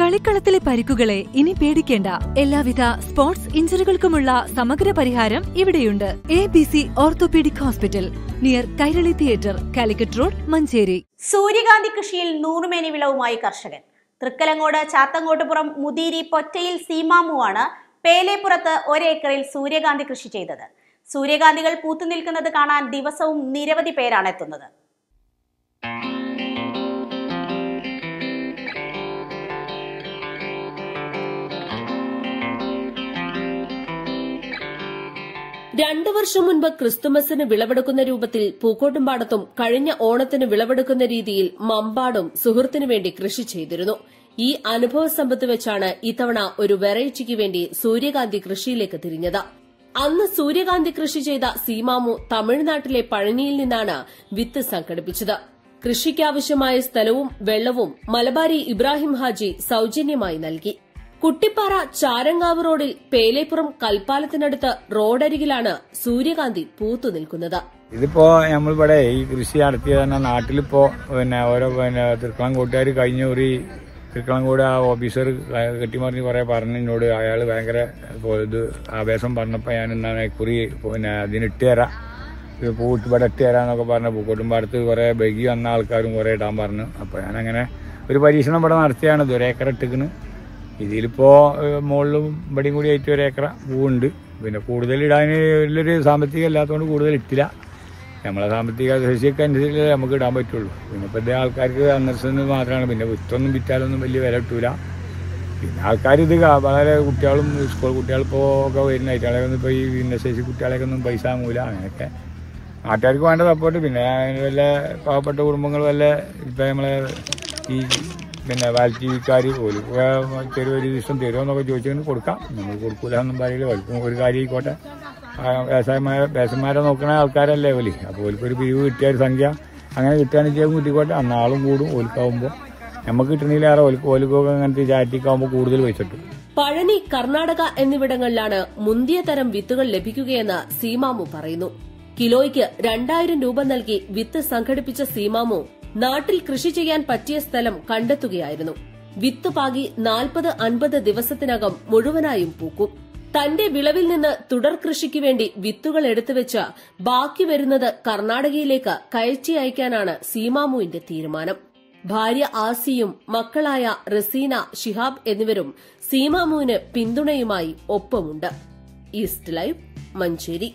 കളിക്കളത്തിലെ പരിക്കുകളെ ഇനി പേടിക്കേണ്ട. എല്ലാവിധ സ്പോർട്സ് ഇഞ്ചുറികൾക്കുമുള്ള സമഗ്ര പരിഹാരം ഇവിടെയുണ്ട്. A B C orthopaedic hospital near Kairali theatre Calicut road Manjeri. സൂര്യകാന്തി കൃഷിയിൽ നൂറുമേനി വിളവുമായി കർഷകൻ. തൃക്കലങ്ങോട് ചാത്തങ്ങോട്ടുപുറം മുതിരി പൊറ്റയിൽ സീമാമുവാണ് പേലേപ്പുറത്ത് ഒരേക്കറിൽ സൂര്യകാന്തി കൃഷി ചെയ്തത്. സൂര്യകാന്തികൾ പൂത്തു നിൽക്കുന്നത് കാണാൻ ദിവസവും നിരവധി പേരാണ് എത്തുന്നത്. രണ്ടു വർഷം മുൻപ് ക്രിസ്തുമസിന് വിളവെടുക്കുന്ന രൂപത്തിൽ പൂക്കോട്ടുംപാടത്തും കഴിഞ്ഞ ഓണത്തിന് വിളവെടുക്കുന്ന രീതിയിൽ മമ്പാടും സുഹൃത്തിനു വേണ്ടി കൃഷി ചെയ്തിരുന്നു. ഈ അനുഭവ സമ്പത്ത് വെച്ചാണ് ഇത്തവണ ഒരു വെറൈറ്റിക്ക് വേണ്ടി സൂര്യകാന്തി കൃഷിയിലേക്ക് തിരിഞ്ഞത്. അന്ന് സൂര്യകാന്തി കൃഷി ചെയ്ത സീമാമു തമിഴ്നാട്ടിലെ പഴനിയിൽ നിന്നാണ് വിത്ത് സംഘടിപ്പിച്ചത്. കൃഷിക്കാവശ്യമായ സ്ഥലവും വെള്ളവും മലബാരി ഇബ്രാഹിം ഹാജി സൌജന്യമായി നൽകി. കുട്ടിപ്പാറ ചാരങ്കാവ് റോഡിൽ പേലേപ്പുറം കൽപ്പാലത്തിനടുത്ത് റോഡരികിലാണ് സൂര്യകാന്തി പൂത്തു നിൽക്കുന്നത്. ഇതിപ്പോ നമ്മളിവിടെ ഈ കൃഷി നടത്തിയ തന്നെ നാട്ടിലിപ്പോ പിന്നെ ഓരോ പിന്നെ തൃക്കളംകോട്ടുകാർ കഴിഞ്ഞ ഒരു തൃക്കളംകോട് ആ ഓഫീസർ കെട്ടിമറിഞ്ഞ് കുറെ പറഞ്ഞു അയാൾ ഭയങ്കര ഇത് ആവേശം പറഞ്ഞപ്പോൾ ഞാൻ എന്താണ് കുറി പിന്നെ അതിനിട്ട് തരാം. പൂട്ട് ഇവിടെ ഇട്ട് തരാന്നൊക്കെ പറഞ്ഞു പൂക്കോട്ടുംപാടത്ത് കുറെ ബഗി വന്ന ആൾക്കാരും കുറെ ഇടാൻ പറഞ്ഞു. അപ്പോൾ ഞാനങ്ങനെ ഒരു പരീക്ഷണം ഇവിടെ നടത്തിയാണ് ഇത് ഒരേക്കർ ഇട്ടിക്കണ് ഇതിലിപ്പോ ഏഹ്, മുകളിലും ഇവിടെയും കൂടി ആയിട്ട് ഒരു ഏക്കറ പൂവുണ്ട്. പിന്നെ കൂടുതൽ ഇടാൻ വലിയൊരു സാമ്പത്തികം ഇല്ലാത്തതുകൊണ്ട് കൂടുതൽ ഇട്ടില്ല. നമ്മളെ സാമ്പത്തിക ശേഷിയൊക്കെ അനുസരിച്ച് നമുക്ക് ഇടാൻ പറ്റുള്ളൂ. പിന്നെ ഇപ്പോഴത്തെ ആൾക്കാർക്ക് അന്നേരത്തിന് മാത്രമാണ്. പിന്നെ വിത്തൊന്നും വിറ്റാലൊന്നും വലിയ വില കിട്ടൂല. പിന്നെ ആൾക്കാർ ഇത് വളരെ കുട്ടികളും സ്കൂൾ കുട്ടികളിപ്പോൾ ഒക്കെ വരുന്ന ആയിട്ടുകളൊക്കെ ഇപ്പോൾ ഈ ഭിന്നശേഷി കുട്ടികളെയൊക്കെ ഒന്നും പൈസ ആങ്ങൂല അങ്ങനെയൊക്കെ നാട്ടുകാർക്ക് വേണ്ട സപ്പോർട്ട് പിന്നെ വല്ല പാവപ്പെട്ട കുടുംബങ്ങൾ വല്ല ഇപ്പം നമ്മളെ ഈ പിന്നെ വാലിറ്റിക്കാർ പോലും ചെറിയ ഒരു ദിവസം തരുമോ എന്നൊക്കെ ചോദിച്ചു കൊടുക്കാം. നമ്മൾ കൊടുക്കൂല എന്നും പറയില്ല വലുപ്പം ഒരു കാര്യം ആയിക്കോട്ടെ. വ്യവസായമാരെ വ്യവസായമാരെ നോക്കുന്ന ആൾക്കാരല്ലേ ഓലി അപ്പോൾ ഓൽക്ക് ഒരു പിരിവ് കിട്ടിയ ഒരു സംഖ്യ അങ്ങനെ കിട്ടുകയാണെന്ന് വെച്ചാൽ കിട്ടിക്കോട്ടെ. അന്നാളും കൂടും ഓൽക്കാവുമ്പോൾ നമുക്ക് കിട്ടണില്ലേറെ ഓൽക്ക് ഓൽക്കൊക്കെ അങ്ങനത്തെ ചാറ്റിക്കാവുമ്പോൾ കൂടുതൽ പൈസ കിട്ടും. പഴനി കർണാടക എന്നിവിടങ്ങളിലാണ് മുന്തിയ തരം വിത്തുകൾ ലഭിക്കുകയെന്ന് സീമാമു പറയുന്നു. കിലോയ്ക്ക് രണ്ടായിരം രൂപ നൽകി വിത്ത് സംഘടിപ്പിച്ച സീമാമു നാട്ടിൽ കൃഷി ചെയ്യാൻ പറ്റിയ സ്ഥലം കണ്ടെത്തുകയായിരുന്നു. വിത്ത് പാകി നാൽപ്പത് അൻപത് ദിവസത്തിനകം മുഴുവനായും പൂക്കും. തന്റെ വിളവിൽ നിന്ന് തുടർ കൃഷിക്ക് വേണ്ടി വിത്തുകൾ എടുത്തുവെച്ച് ബാക്കി വരുന്നത് കർണാടകയിലേക്ക് കയറ്റി അയക്കാനാണ് സീമാമുവിന്റെ തീരുമാനം. ഭാര്യ ആസിയും മക്കളായ റസീന ഷിഹാബ് എന്നിവരും സീമാമുവിന് പിന്തുണയുമായി ഒപ്പമുണ്ട്. East live Manjeri.